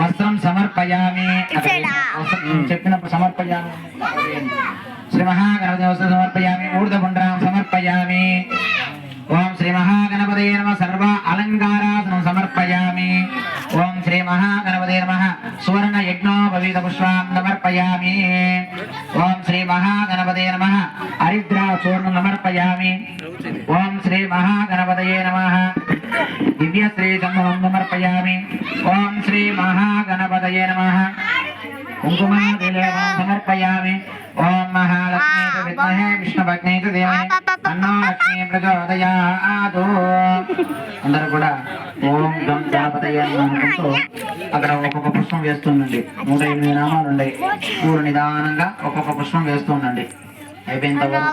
వస్త్రం సమర్పయామి. ఇచ్చాడా? వస్త్రం చెప్పినప్పుడు సమర్పయామి. శ్రీ మహాగణపతి వస్త్రం సమర్పయామి. ఊర్ధపుండ్రాం సమర్పయామి. ఓం శ్రీ మహాగణపతయ నమ. సర్వ అలంకారాసనం సమర్పయామి. ఓం శ్రీ మహాగణపతయ నమ. సువర్ణ యజ్ఞోపవీత పుష్పాం సమర్పయామి. ఓం శ్రీ మహాగణపతయ నమ. హరిద్రా చూర్ణం సమర్పయామి. ఓం శ్రీ మహాగణపతయే నమ. దివ్య శ్రీ సమర్పయామి ఓం శ్రీ మహాగణపతయే నమ కుంకుమ సమర్పయామి ఓం మహాలక్ష్మీ విద్మహే విష్ణుభగ్నే చ ధీమహి ఆదో లక్ష్మీ ప్రచోదయాదు అందరూ కూడా ఓం గం గణపతయ అనుకుంటూ అక్కడ ఒక్కొక్క పుష్పం వేస్తుండండి. నూట ఎనిమిది నామాలు ఉన్నాయి పూర్వ నిదానంగా ఒక్కొక్క పుష్పం వేస్తుండండి. అయిపోయిన తర్వాత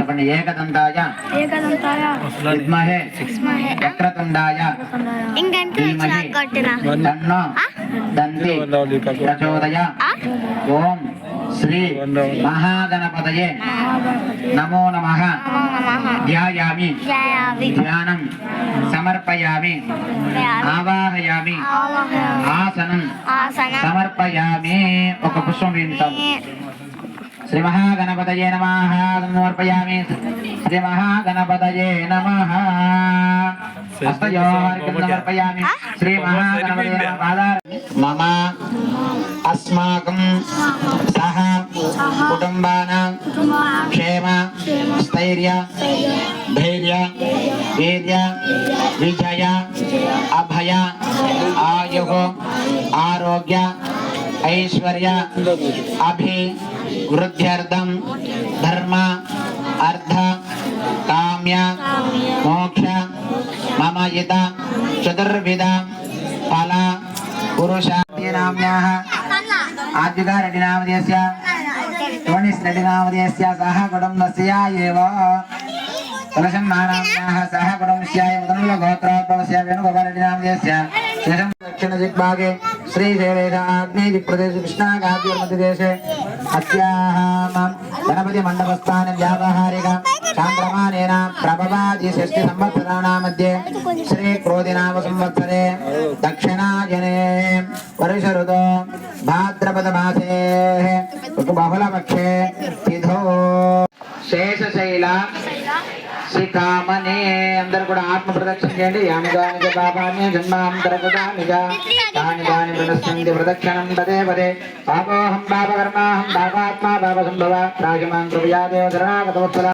చెప్పండి ఏకదంతాయ? ఏకదంతాయ. విద్మహే. వక్రతుండాయ. ఇంకెంత ధీమహి. దంతి ప్రచోదయ? ఓం. శ్రీ మహాగణపతయే. నమో నమ. ధ్యాయామి. ధ్యానం. సమర్పయామి. ఆవాహయామి. ఆసనం. ఆసన. సమర్పయామి. ఒక పుష్పం వేయించాం శ్రీ మహాగణపతయే నమ. సమర్పయామి. శ్రీ మహాగణపతయే నమ. సమర్పయామి. శ్రీ మహాగణపతయే మమ. అస్మాకం సహ కుటుంబానాం క్షేమ స్థైర్య ధైర్య వీర్య విజయ అభయ ఆయు ఆరోగ్య ఐశ్వర్య అభి వృద్ధ్యర్థం ధర్మ అర్థ కామ్య మోక్ష మమ యిత చతుర్విధ ఫల పురుష నామ్యాః ఆద్యుగా రెడ్డి నామధేయస్య టోనిస్ రెడ్డి నామధేయస్య సహ కుటుంబస్య ఏవ కలశం నానామ్యాః సహ కుటుంబస్యాయ ముదనుల గోత్రోద్భవస్య వేణుగోపాలరెడ్డి నామధేయస్య శేషం దక్షిణ దిగ్భాగే శ్రీశైలేశ ఆగ్నేయ దిక్ప్రదేశ కృష్ణాగాద్యోర్మధ్యదేశే అస్యాः గణపతి మండపస్థాన బహుళపక్షే తిథో శేషశైల శ్రీకామనే అందరు కూడా ఆత్మ ప్రదక్షిణ చేయండి. యాని దాని పాపాన్ని జన్మాంతరగతాని దాని దాని ప్రదర్శనంది ప్రదక్షిణం పదే పదే. పాపోహం పాపకర్మాహం పాపాత్మా పాప సంభవ. రాజమాన్ కృపయా దేవ శరణాగతవత్సల.